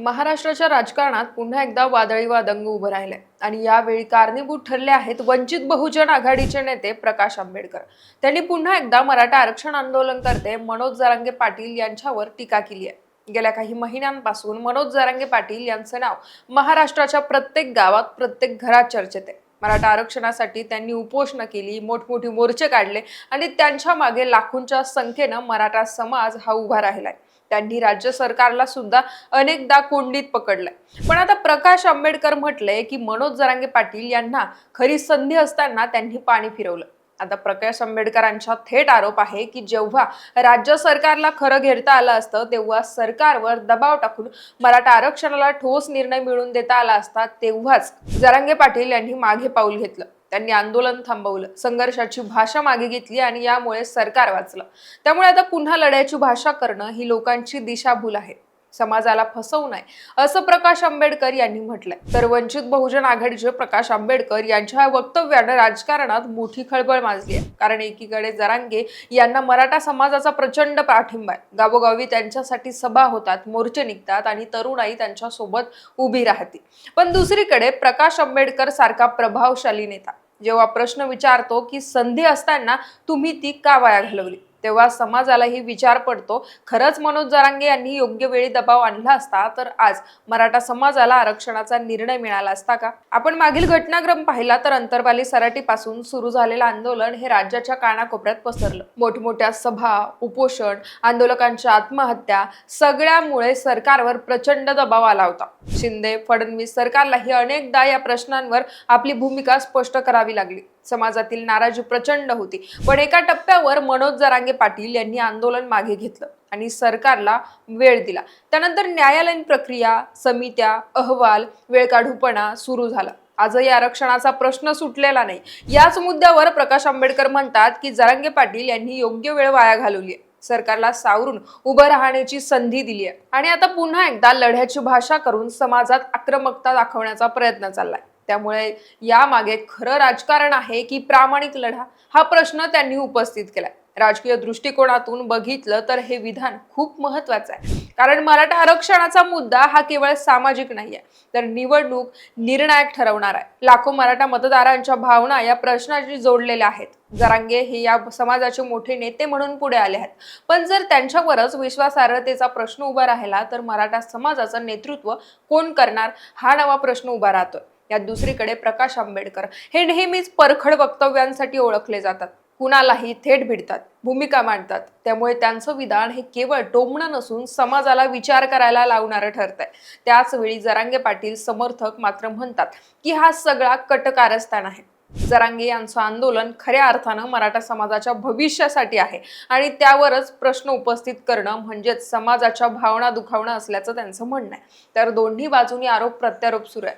महाराष्ट्राच्या राजकारणात पुन्हा एकदा वादळी वादंग उभं राहिले. आणि यावेळी कारणीभूत ठरले आहेत वंचित बहुजन आघाडीचे नेते प्रकाश आंबेडकर. त्यांनी पुन्हा एकदा मराठा आरक्षण आंदोलनकर्ते मनोज जरांगे पाटील यांच्यावर टीका केली आहे. गेल्या काही महिन्यांपासून मनोज जरांगे पाटील यांचं नाव महाराष्ट्राच्या प्रत्येक गावात प्रत्येक घरात चर्चेत आहे. मराठा आरक्षणासाठी त्यांनी उपोषणं केली मोठमोठी मोर्चे काढले आणि त्यांच्या मागे लाखोंच्या संख्येनं मराठा समाज हा उभा राहिलाय. त्यांनी राज्य सरकारला सुद्धा अनेकदा कोंडीत पकडलंय. पण आता प्रकाश आंबेडकर म्हटलंय की मनोज जरांगे पाटील यांना खरी संधी असताना त्यांनी पाणी फिरवलं. आता प्रकाश आंबेडकरांचा थेट आरोप आहे की जेव्हा राज्य सरकारला खरं घेरता आलं असतं तेव्हा सरकारवर दबाव टाकून मराठा आरक्षणाला ठोस निर्णय मिळवून देता आला असता तेव्हाच जरांगे पाटील यांनी मागे पाऊल घेतलं. त्यांनी आंदोलन थांबवलं. संघर्षाची भाषा मागे घेतली आणि यामुळे सरकार वाचलं. त्यामुळे आता पुन्हा लढ्याची भाषा करणं ही लोकांची दिशाभूल आहे. समाजाला फसवू नये असं प्रकाश आंबेडकर यांनी म्हटलंय. तर वंचित बहुजन आघाडीचे प्रकाश आंबेडकर यांच्या या वक्तव्यानं राजकारणात मोठी खळबळ माजली आहे. कारण एकीकडे जरांगे यांना मराठा समाजाचा प्रचंड पाठिंबा आहे. गावोगावी त्यांच्यासाठी सभा होतात मोर्चे निघतात आणि तरुणाई त्यांच्यासोबत उभी राहते. पण दुसरीकडे प्रकाश आंबेडकर सारखा प्रभावशाली नेता. जेव्हा प्रश्न विचारतो की संधी असताना तुम्ही ती का वाया घालवली? तेव्हा समाजालाही विचार पडतो. खरंच मनोज जरांगे यांनी योग्य वेळी दबाव आणला असता तर आज मराठा समाजाला आरक्षणाचा निर्णय मिळाला असता का? आपण मागील घटनाक्रम पाहिला तर अंतरबाली सराटीपासून सुरू झालेलं आंदोलन हे राज्याच्या कानाकोपऱ्यात पसरलं. मोठमोठ्या सभा उपोषण आंदोलकांच्या आत्महत्या सगळ्यामुळे सरकारवर प्रचंड दबाव आला होता. शिंदे फडणवीस सरकारलाही अनेकदा या प्रश्नांवर आपली भूमिका स्पष्ट करावी लागली. समाजातील नाराजी प्रचंड होती. पण एका टप्प्यावर मनोज जरांगे पाटील यांनी आंदोलन मागे घेतलं आणि सरकारला वेळ दिला. त्यानंतर न्यायालयीन प्रक्रिया समित्या अहवाल वेळकाढूपणा सुरू झाला. आजही आरक्षणाचा प्रश्न सुटलेला नाही. याच मुद्द्यावर प्रकाश आंबेडकर म्हणतात की जरांगे पाटील यांनी योग्य वेळ वाया घालवली आहे. सरकारला सावरून उभं राहण्याची संधी दिली आहे. आणि आता पुन्हा एकदा लढ्याची भाषा करून समाजात आक्रमकता दाखवण्याचा प्रयत्न चाललाय. त्यामुळे यामागे खरं राजकारण आहे की प्रामाणिक लढा हा प्रश्न त्यांनी उपस्थित केलाय. राजकीय दृष्टिकोनातून बघितलं तर हे विधान खूप महत्वाचं आहे. कारण मराठा आरक्षणाचा मुद्दा हा केवळ सामाजिक नाही आहे तर निवडणूक निर्णायक ठरवणार आहे. लाखो मराठा मतदारांच्या भावना या प्रश्नाशी जोडलेल्या आहेत. जरांगे हे या समाजाचे मोठे नेते म्हणून पुढे आले आहेत. पण जर त्यांच्यावरच विश्वासार्हतेचा प्रश्न उभा राहिला तर मराठा समाजाचं नेतृत्व कोण करणार हा नवा प्रश्न उभा राहतोय. यात दुसरीकडे प्रकाश आंबेडकर. हे नेहमीच परखड वक्तव्यांसाठी ओळखले जातात. कुणालाही थेट भिडतात भूमिका मांडतात. त्यामुळे त्यांचं विधान हे केवळ टोमणं नसून समाजाला विचार करायला लावणारं ठरतंय. त्याच वेळी जरांगे पाटील समर्थक मात्र म्हणतात की हा सगळा कटकारस्थान आहे. जरांगे यांचं आंदोलन खऱ्या अर्थानं मराठा समाजाच्या भविष्यासाठी आहे आणि त्यावरच प्रश्न उपस्थित करणं म्हणजेच समाजाच्या भावना दुखावणं असल्याचं त्यांचं म्हणणं आहे. तर दोन्ही बाजूनी आरोप प्रत्यारोप सुरू आहे.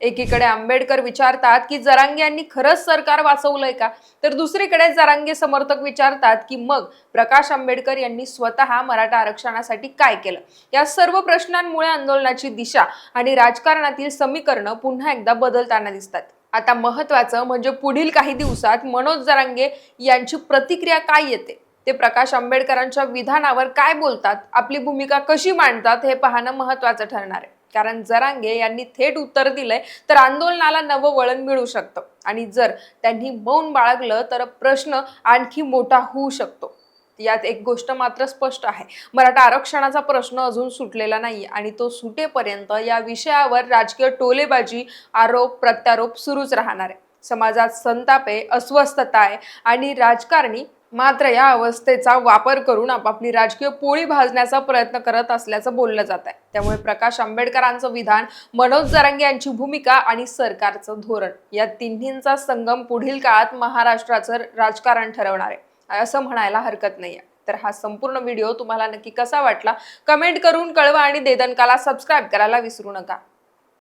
एकीकडे आंबेडकर विचारतात की जरांगे यांनी खरंच सरकार वाचवलंय का? तर दुसरीकडे जरांगे समर्थक विचारतात की मग प्रकाश आंबेडकर यांनी स्वतः मराठा आरक्षणासाठी काय केलं? या सर्व प्रश्नांमुळे आंदोलनाची दिशा आणि राजकारणातील समीकरणं पुन्हा एकदा बदलताना दिसतात. आता महत्वाचं म्हणजे पुढील काही दिवसात मनोज जरांगे यांची प्रतिक्रिया काय येते? ते प्रकाश आंबेडकरांच्या विधानावर काय बोलतात? आपली भूमिका कशी मांडतात? हे पाहणं महत्वाचं ठरणार आहे. कारण जरांगे यांनी थेट उत्तर दिलंय तर आंदोलनाला नवं वळण मिळू शकतं. आणि जर त्यांनी मौन बाळगलं तर प्रश्न आणखी मोठा होऊ शकतो. यात एक गोष्ट मात्र स्पष्ट आहे. मराठा आरक्षणाचा प्रश्न अजून सुटलेला नाही आणि तो सुटेपर्यंत या विषयावर राजकीय टोलेबाजी आरोप प्रत्यारोप सुरूच राहणार आहे. समाजात संताप आहे अस्वस्थता आहे आणि राजकारणी मात्र या अवस्थेचा वापर करून आपापली राजकीय पोळी भाजण्याचा प्रयत्न करत असल्याचं बोललं जात आहे. त्यामुळे प्रकाश आंबेडकरांचं विधान मनोज जरांगे यांची भूमिका आणि सरकारचं धोरण या तिन्हींचा संगम पुढील काळात महाराष्ट्राचं राजकारण ठरवणार आहे. असं म्हणायला हरकत नाहीये तर हा संपूर्ण व्हिडिओ तुम्हाला नक्की कसा वाटला? कमेंट करून कळवा आणि देदनकाला सबस्क्राईब करायला विसरू नका.